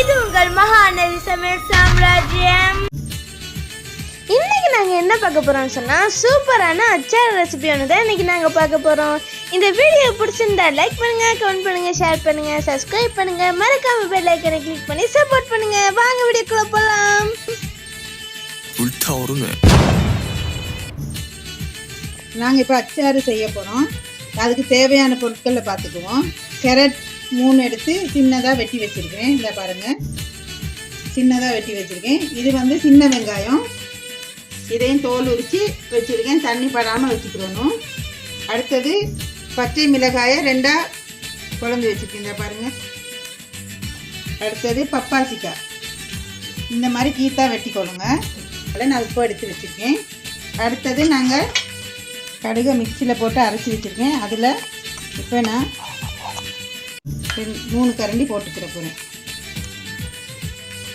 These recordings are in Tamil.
இது உங்கள் மகாநதி சமையல் சாம்ராஜ்யம். இன்னைக்கு நாங்கள் என்ன பார்க்க போகிறோம்னு சொன்னால் சூப்பரான அச்சார் ரெசிபி ஒன்று இன்னைக்கு இன்றைக்கி நாங்கள் பார்க்க போகிறோம் இந்த வீடியோ பிடிச்சிருந்தா லைக் பண்ணுங்க கமெண்ட் பண்ணுங்கள் ஷேர் பண்ணுங்கள் சப்ஸ்கிரைப் பண்ணுங்கள் மறக்காம பெல் ஐக்கனை கிளிக் பண்ணி சப்போர்ட் பண்ணுங்க. வாங்க வீடியோக்குள்ளே போகலாம் நாங்கள் இப்போ அச்சாறு செய்ய போகிறோம் அதுக்கு தேவையான பொருட்களை பார்த்துக்குவோம். கேரட் மூணு எடுத்து சின்னதாக வெட்டி வச்சுருக்கேன். இந்த பாருங்கள் சின்னதாக வெட்டி வச்சுருக்கேன். இது வந்து சின்ன வெங்காயம். இதையும் தோல் உரித்து வச்சுருக்கேன். தண்ணி படாமல் வச்சுக்கிறணும். அடுத்தது பச்சை மிளகாயை ரெண்டாக குழம்பு வச்சுருக்கேன். இந்த பாருங்கள் அடுத்தது பப்பாசிக்காய். இந்த மாதிரி கீத்தா வெட்டிக்கொள்ளுங்க அதில் நான் உப்பு எடுத்து வச்சுருக்கேன். அடுத்தது நாங்கள் கடுகை மிக்சியில் போட்டு அரைச்சி வச்சுருக்கேன். அதில் இப்போ நான் ரெண்டு மூணு கரண்டி போட்டுக்கிற போகிறேன்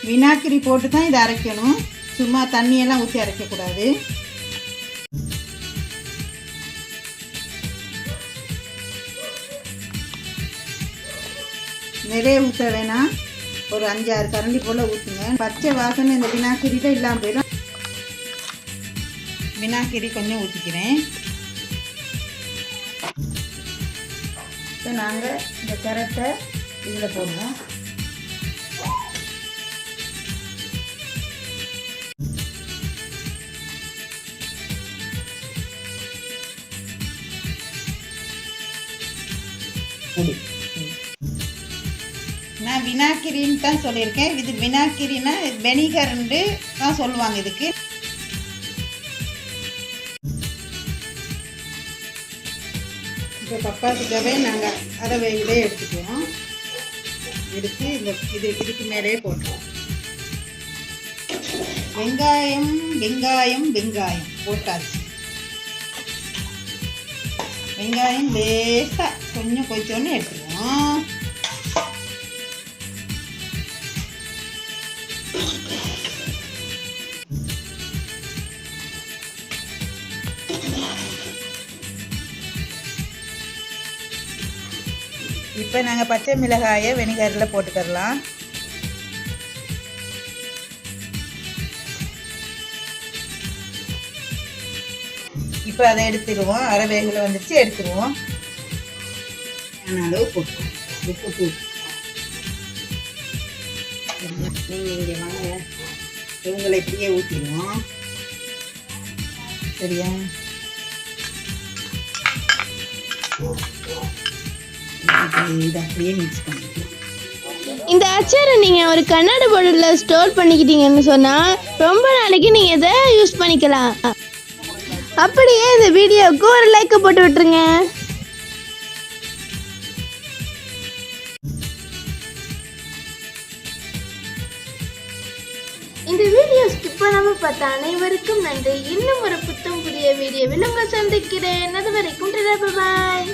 வினாக்கிரி போட்டு தான் இதை அரைக்கணும். சும்மா தண்ணியெல்லாம் ஊற்றி அரைக்கக்கூடாது. நிறைய ஊற்ற வேணாம். ஒரு அஞ்சாறு கரண்டி போல் ஊற்றுங்க பச்சை வாசனை இந்த வினாக்கிரி தான் இல்லாமல் போயிடும். வினாக்கிரி கொஞ்சம் ஊற்றிக்கிறேன் இப்போ நாங்கள் இந்த கரட்டை இதில் போடுவோம் நான் வினாக்கிரின்னு தான் சொல்லியிருக்கேன். இது வினாக்கிரினா வெனிகர்ன்ட்டு தான் சொல்லுவாங்க இதுக்கு. இப்போ பப்பாசிக்காவே நாங்கள் அரை வேகிலே எடுத்துக்குவோம். எடுத்து இந்த இது இதுக்கு மேலேயே போட்டுருவோம். வெங்காயம் வெங்காயம் வெங்காயம் போட்டாச்சு. வெங்காயம் லேசாக கொஞ்சம் கொஞ்சோன்னு எடுத்துருவோம் இப்போ நாங்கள் பச்சை மிளகாயை வெனிகரில் போட்டுக்கரலாம் இப்போ அதை எடுத்துடுவோம் அரை வேகில் வந்துச்சு எடுத்துருவோம். அளவு போட்டுருவோம் உப்பு தூள் நீங்கள் இங்கே வாங்க. இவங்களை இப்படியே ஊற்றிடுவோம் சரியா? அப்படியே மிக்ஸ் பண்ணிக்கலாம் இந்த அச்சாரை நீங்கள் ஒரு கண்ணாடி பொருளில் ஸ்டோர் பண்ணிக்கிட்டீங்கன்னு சொன்னால் ரொம்ப நாளைக்கு நீங்கள் இதை யூஸ் பண்ணிக்கலாம். அப்படியே இந்த வீடியோவுக்கு ஒரு லைக்கை போட்டு விட்டுருங்க. இந்த வீடியோ ஸ்கிப் பண்ணாமல் பார்த்த அனைவருக்கும் நன்றி. இன்னும் ஒரு புத்தம் புதிய வீடியோவில் உங்களை சந்திக்கிறேன். அது வரைக்கும் பாய்